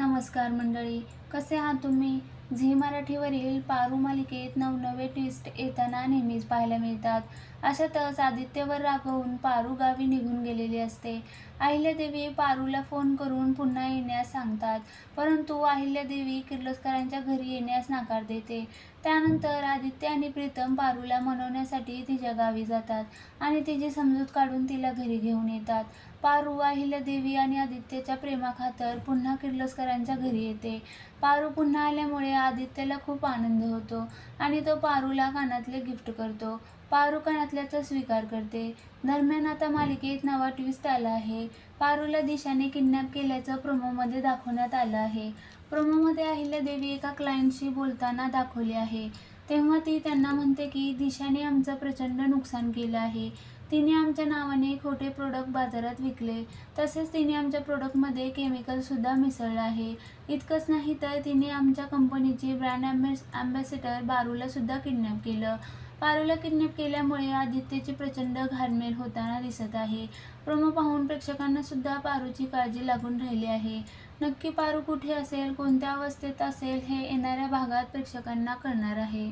नमस्कार मंडळी. कसे आहात तुम्ही? झी मराठीवरील पारू मालिकेत नवनवे ट्विस्ट येताना नेहमीच पाहायला मिळतात. अशातच आदित्यवर रागवून पारू गावी निघून गेलेली असते. अहिल्यादेवी पारूला फोन करून पुन्हा येण्यास सांगतात. परंतु अहिल्यादेवी किर्लोस्करांच्या घरी येण्यास नकार देते. त्यानंतर आदित्य आणि प्रीतम पारूला मनवण्यासाठी तिच्या गावी जातात आणि तिची समजूत काढून तिला घरी घेऊन येतात. पारू अहिल्यादेवी आणि आदित्यच्या प्रेमाखातर पुन्हा किर्लोस्करांच्या घरी येते. पारू पुन्हा आल्यामुळे आदित्यला खूप आनंद होतो आणि तो पारूला कानातले गिफ्ट करतो. पारू कानातल्याचा स्वीकार करते. दरम्यान आता मालिकेत नवा ट्विस्ट आला आहे. पारूला दिशाने किडनॅप केल्याचं प्रोमोमध्ये दाखवण्यात आलं आहे. प्रोमोमध्ये अहिल्या देवी एका क्लायंटशी बोलताना दाखवली आहे. तेव्हा ती त्यांना म्हणते की दिशाने आमचं प्रचंड नुकसान केलं आहे. तिने आमच्या नावाने खोटे प्रोडक्ट बाजारात विकले. तसेच तिने आमच्या प्रोडक्टमध्ये केमिकलसुद्धा मिसळलं आहे. इतकंच नाही तर तिने आमच्या कंपनीची ब्रँड ॲम्बॅस ॲम्बॅसेडर बारूलासुद्धा किडनॅप केलं. पारूला किडनॅप केल्यामुळे आदित्यची प्रचंड घालमेल होताना दिसत आहे. प्रोमो पाहून प्रेक्षकांना सुद्धा पारूची काळजी लागून राहिली आहे. नक्की पारू कुठे असेल कोणत्या अवस्थेत असेल हे येणाऱ्या भागात प्रेक्षकांना कळणार आहे.